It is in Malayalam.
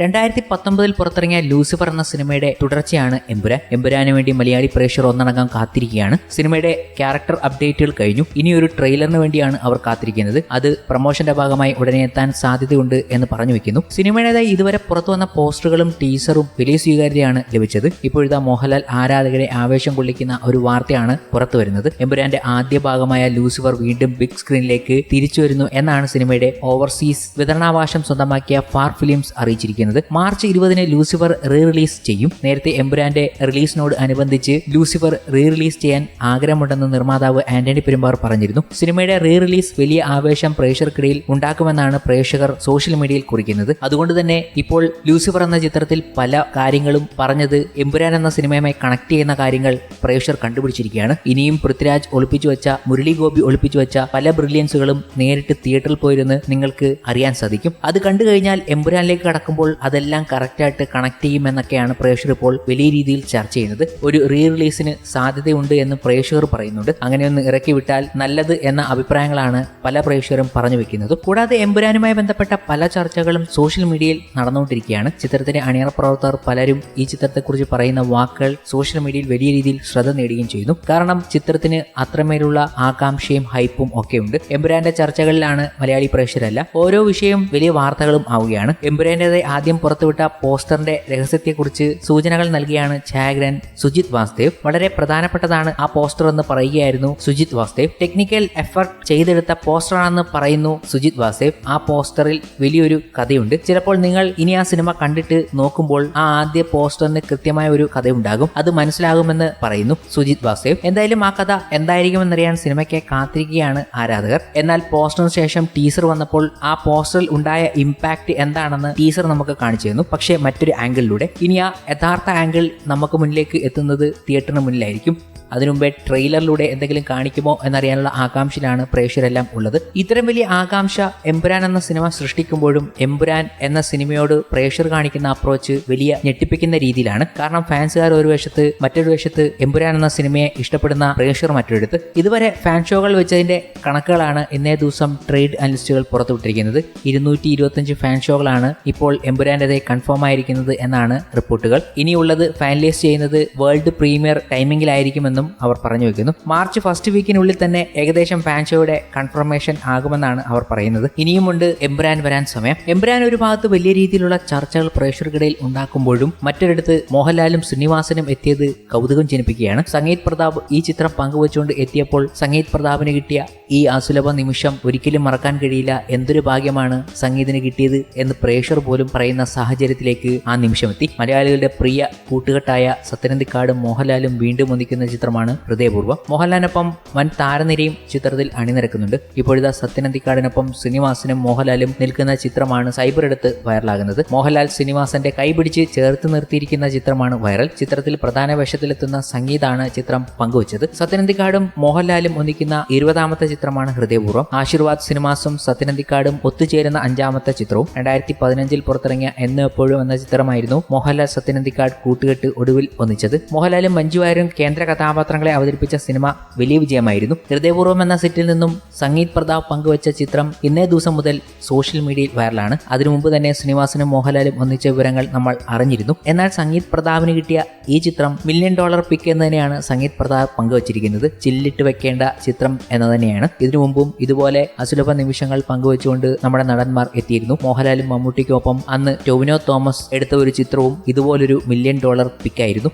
രണ്ടായിരത്തി പത്തൊമ്പതിൽ പുറത്തിറങ്ങിയ ലൂസിഫർ എന്ന സിനിമയുടെ തുടർച്ചയാണ് എമ്പുരാൻ. എമ്പുരാന് വേണ്ടി മലയാളി പ്രേക്ഷകർ ഒന്നടങ്കം കാത്തിരിക്കുകയാണ്. സിനിമയുടെ ക്യാരക്ടർ അപ്ഡേറ്റുകൾ കഴിഞ്ഞു. ഇനി ഒരു ട്രെയിലറിന് വേണ്ടിയാണ് അവർ കാത്തിരിക്കുന്നത്. അത് പ്രൊമോഷന്റെ ഭാഗമായി ഉടനെ എത്താൻ സാധ്യതയുണ്ട് എന്ന് പറഞ്ഞു വെക്കുന്നു. സിനിമയുടേതായി ഇതുവരെ പുറത്തു വന്ന പോസ്റ്ററുകളും ടീസറും വലിയ സ്വീകാര്യതയാണ് ലഭിച്ചത്. ഇപ്പോഴത്തെ മോഹൻലാൽ ആരാധകരെ ആവേശം കൊള്ളിക്കുന്ന ഒരു വാർത്തയാണ് പുറത്തു വരുന്നത്. എമ്പുരാന്റെ ആദ്യ ഭാഗമായ ലൂസിഫർ വീണ്ടും ബിഗ് സ്ക്രീനിലേക്ക് തിരിച്ചു വരുന്നു എന്നാണ് സിനിമയുടെ ഓവർസീസ് വിതരണാവകാശം സ്വന്തമാക്കിയ ഫാർ ഫിലിംസ് അറിയിച്ചിരിക്കുന്നത്. മാർച്ച് ഇരുപതിന് ലൂസിഫർ റീ റിലീസ് ചെയ്യും. നേരത്തെ എംബുരാന്റെ റിലീസിനോട് അനുബന്ധിച്ച് ലൂസിഫർ റീ റിലീസ് ചെയ്യാൻ ആഗ്രഹമുണ്ടെന്ന് നിർമ്മാതാവ് ആന്റണി പെരുമ്പാർ പറഞ്ഞിരുന്നു. സിനിമയുടെ റീ റിലീസ് വലിയ ആവേശം പ്രേക്ഷകർക്കിടയിൽ ഉണ്ടാക്കുമെന്നാണ് പ്രേക്ഷകർ സോഷ്യൽ മീഡിയയിൽ കുറിക്കുന്നത്. അതുകൊണ്ട് തന്നെ ഇപ്പോൾ ലൂസിഫർ എന്ന ചിത്രത്തിൽ പല കാര്യങ്ങളും പറഞ്ഞത് എമ്പുരാൻ എന്ന സിനിമയുമായി കണക്ട് ചെയ്യുന്ന കാര്യങ്ങൾ പ്രേക്ഷകർ കണ്ടുപിടിച്ചിരിക്കുകയാണ്. ഇനിയും പൃഥ്വിരാജ് ഒളിപ്പിച്ചു വെച്ച മുരളി ഗോപി ഒളിപ്പിച്ചു വെച്ച പല ബ്രില്യൻസുകളും നേരിട്ട് തിയേറ്ററിൽ പോയിരുന്ന് നിങ്ങൾക്ക് അറിയാൻ സാധിക്കും. അത് കണ്ടു കഴിഞ്ഞാൽ എമ്പുരാനിലേക്ക് കടക്കുമ്പോൾ അതെല്ലാം കറക്റ്റായിട്ട് കണക്ട് ചെയ്യുമെന്നൊക്കെയാണ് പ്രേക്ഷകർ ഇപ്പോൾ വലിയ രീതിയിൽ ചർച്ച ചെയ്യുന്നത്. ഒരു റീ റിലീസിന് സാധ്യതയുണ്ട് എന്ന് പ്രേക്ഷകർ പറയുന്നുണ്ട്. അങ്ങനെയൊന്ന് ഇറക്കി വിട്ടാൽ നല്ലത് എന്ന അഭിപ്രായങ്ങളാണ് പല പ്രേക്ഷകരും പറഞ്ഞു വെക്കുന്നത്. കൂടാതെ എമ്പുരാനുമായി ബന്ധപ്പെട്ട പല ചർച്ചകളും സോഷ്യൽ മീഡിയയിൽ നടന്നുകൊണ്ടിരിക്കുകയാണ്. ചിത്രത്തിന്റെ അണിയറ പ്രവർത്തകർ പലരും ഈ ചിത്രത്തെക്കുറിച്ച് പറയുന്ന വാക്കുകൾ സോഷ്യൽ മീഡിയയിൽ വലിയ രീതിയിൽ ശ്രദ്ധ നേടുകയും ചെയ്യുന്നു. കാരണം ചിത്രത്തിന് അത്രമേലുള്ള ആകാംക്ഷയും ഹൈപ്പും ഒക്കെ ഉണ്ട് എമ്പുരാന്റെ ചർച്ചകളിലാണ് മലയാളി പ്രേക്ഷകരല്ല. ഓരോ വിഷയവും വലിയ വാർത്തകളും ആവുകയാണ്. എമ്പുരാന്റേതായി ആദ്യം പുറത്തുവിട്ട പോസ്റ്ററിന്റെ രഹസ്യത്തെക്കുറിച്ച് സൂചനകൾ നൽകിയാണ് ഛായാഗ്രൻ സുജിത് വാസ്ദേവ്. വളരെ പ്രധാനപ്പെട്ടതാണ് ആ പോസ്റ്റർ എന്ന് പറയുകയായിരുന്നു സുജിത് വാസ്ദേവ്. ടെക്നിക്കൽ എഫർട്ട് ചെയ്തെടുത്ത പോസ്റ്ററാണെന്ന് പറയുന്നു സുജിത് വാസ്ദേവ്. ആ പോസ്റ്ററിൽ വലിയൊരു കഥയുണ്ട്. ചിലപ്പോൾ നിങ്ങൾ ഇനി ആ സിനിമ കണ്ടിട്ട് നോക്കുമ്പോൾ ആ ആദ്യ പോസ്റ്ററിന് കൃത്യമായ ഒരു കഥയുണ്ടാകും. അത് മനസ്സിലാകുമെന്ന് പറയുന്നു സുജിത് വാസ്ദേവ്. എന്തായാലും ആ കഥ എന്തായിരിക്കുമെന്നറിയാൻ സിനിമയ്ക്ക് കാത്തിരിക്കുകയാണ് ആരാധകർ. എന്നാൽ പോസ്റ്ററിന് ശേഷം ടീസർ വന്നപ്പോൾ ആ പോസ്റ്ററിൽ ഉണ്ടായ ഇമ്പാക്ട് എന്താണെന്ന് ടീസർ നമുക്ക് കാണിച്ചു തന്നു പക്ഷേ മറ്റൊരു ആംഗിളിലൂടെ ഇനി ആ യഥാർത്ഥ ആംഗിൾ നമുക്ക് മുന്നിലേക്ക് എത്തുന്നത് തിയേറ്ററിന് മുന്നിലായിരിക്കും. അതിനുമുമ്പേ ട്രെയിലറിലൂടെ എന്തെങ്കിലും കാണിക്കുമോ എന്നറിയാനുള്ള ആകാംക്ഷയിലാണ് പ്രേക്ഷകരെല്ലാം ഉള്ളത്. ഇത്തരം വലിയ ആകാംക്ഷ എമ്പുരാൻ എന്ന സിനിമ സൃഷ്ടിക്കുമ്പോഴും എമ്പുരാൻ എന്ന സിനിമയോട് പ്രേക്ഷകർ കാണിക്കുന്ന അപ്രോച്ച് വലിയ ഞെട്ടിപ്പിക്കുന്ന രീതിയിലാണ്. കാരണം ഫാൻസുകാർ ഒരു വശത്ത് മറ്റൊരു വശത്ത് എമ്പുരാൻ എന്ന സിനിമയെ ഇഷ്ടപ്പെടുന്ന പ്രേക്ഷകർ മറ്റൊരിടത്ത് ഇതുവരെ ഫാൻ ഷോകൾ വെച്ചതിന്റെ കണക്കുകളാണ് ഇന്നേ ദിവസം ട്രേഡ് അനലിസ്റ്റുകൾ പുറത്തുവിട്ടിരിക്കുന്നത്. ഇരുന്നൂറ്റി ഇരുപത്തഞ്ച് ഫാൻ ഷോകളാണ് ഇപ്പോൾ എമ്പുരാന്റെതായി കൺഫേം ആയിരിക്കുന്നത് എന്നാണ് റിപ്പോർട്ടുകൾ. ഇനിയുള്ളത് ഫൈനലൈസ് ചെയ്യുന്നത് വേൾഡ് പ്രീമിയർ ടൈമിംഗിലായിരിക്കുമെന്നും അവർ പറഞ്ഞു വെക്കുന്നു. മാർച്ച് ഫസ്റ്റ് വീക്കിനുള്ളിൽ തന്നെ ഏകദേശം ഫാൻ ഷോയുടെ കൺഫർമേഷൻ ആകുമെന്നാണ് അവർ പറയുന്നത്. ഇനിയുമുണ്ട് എംബ്രാൻ വരാൻ സമയം. എംബ്രാൻ ഒരു ഭാഗത്ത് വലിയ രീതിയിലുള്ള ചർച്ചകൾ പ്രേക്ഷകർക്കിടയിൽ ഉണ്ടാക്കുമ്പോഴും മറ്റൊരിടത്ത് മോഹൻലാലും ശ്രീനിവാസനും എത്തിയത് കൗതുകം ജനിപ്പിക്കുകയാണ്. സംഗീത് പ്രതാപ് ഈ ചിത്രം പങ്കുവച്ചുകൊണ്ട് എത്തിയപ്പോൾ സംഗീത് പ്രതാപിന് കിട്ടിയ ഈ അസുലഭ നിമിഷം ഒരിക്കലും മറക്കാൻ കഴിയില്ല. എന്തൊരു ഭാഗ്യമാണ് സംഗീതിന് കിട്ടിയത് എന്ന് പ്രേക്ഷർ പോലും പറയുന്ന സാഹചര്യത്തിലേക്ക് ആ നിമിഷമെത്തി മലയാളികളുടെ പ്രിയ കൂട്ടുകെട്ടായ സത്യനന്ദിക്കാടും മോഹൻലാലും വീണ്ടും ഒന്നിക്കുന്ന ചിത്രമാണ് ഹൃദയപൂർവം. മോഹൻലാലിനൊപ്പം വൻ താരനിരയും ചിത്രത്തിൽ അണിനിരക്കുന്നുണ്ട്. ഇപ്പോഴിതാ സത്യനന്ദിക്കാടിനൊപ്പം ശ്രീനിവാസനും മോഹൻലാലും നിൽക്കുന്ന ചിത്രമാണ് സൈബർ എടുത്ത് വൈറലാകുന്നത്. മോഹൻലാൽ ശ്രീനിവാസന്റെ കൈപിടിച്ച് ചേർത്ത് നിർത്തിയിരിക്കുന്ന ചിത്രമാണ് വൈറൽ. ചിത്രത്തിൽ പ്രധാന വേഷത്തിലെത്തുന്ന സംഗീതാണ് ചിത്രം പങ്കുവച്ചത്. സത്യനന്ദിക്കാടും മോഹൻലാലും ഒന്നിക്കുന്ന ഇരുപതാമത്തെ ചിത്രമാണ് ഹൃദയപൂർവം. ആശീർവാദ് സിനിമാസും സത്യനന്ദിക്കാടും ഒത്തുചേരുന്ന അഞ്ചാമത്തെ ചിത്രവും രണ്ടായിരത്തി പതിനഞ്ചിൽ പുറത്തിറങ്ങിയ എന്ന് എപ്പോഴും എന്ന ചിത്രമായിരുന്നു മോഹൻലാൽ സത്യനന്ദിക്കാട് കൂട്ടുകെട്ട് ഒടുവിൽ ഒന്നിച്ചത്. മോഹൻലാലും മഞ്ജു കേന്ദ്ര കഥാപാത്രങ്ങളെ അവതരിപ്പിച്ച സിനിമ വലിയ വിജയമായിരുന്നു. ഹൃദയപൂർവം എന്ന സെറ്റിൽ നിന്നും സംഗീത് പ്രതാപ് പങ്കുവച്ച ചിത്രം ഇന്നേ ദിവസം മുതൽ സോഷ്യൽ മീഡിയയിൽ വൈറലാണ്. അതിനു മുമ്പ് തന്നെ ശ്രീനിവാസനും മോഹൻലാലും ഒന്നിച്ച വിവരങ്ങൾ നമ്മൾ അറിഞ്ഞിരുന്നു. എന്നാൽ സംഗീത് പ്രതാപിന് കിട്ടിയ ഈ ചിത്രം മില്യൺ ഡോളർ പിക്ക് എന്ന് തന്നെയാണ് സംഗീത് പ്രതാപ് പങ്കുവച്ചിരിക്കുന്നത്. ചില്ലിട്ട് വെക്കേണ്ട ചിത്രം എന്ന് തന്നെയാണ്. ഇതിനു മുമ്പും ഇതുപോലെ അസുലഭ നിമിഷങ്ങൾ പങ്കുവച്ചുകൊണ്ട് നമ്മുടെ നടന്മാർ എത്തിയിരുന്നു. മോഹൻലാലും മമ്മൂട്ടിക്കൊപ്പം അന്ന് ടൊവിനോ തോമസ് എടുത്ത ഒരു ചിത്രവും ഇതുപോലൊരു മില്യൺ ഡോളർ പിക്കായിരുന്നു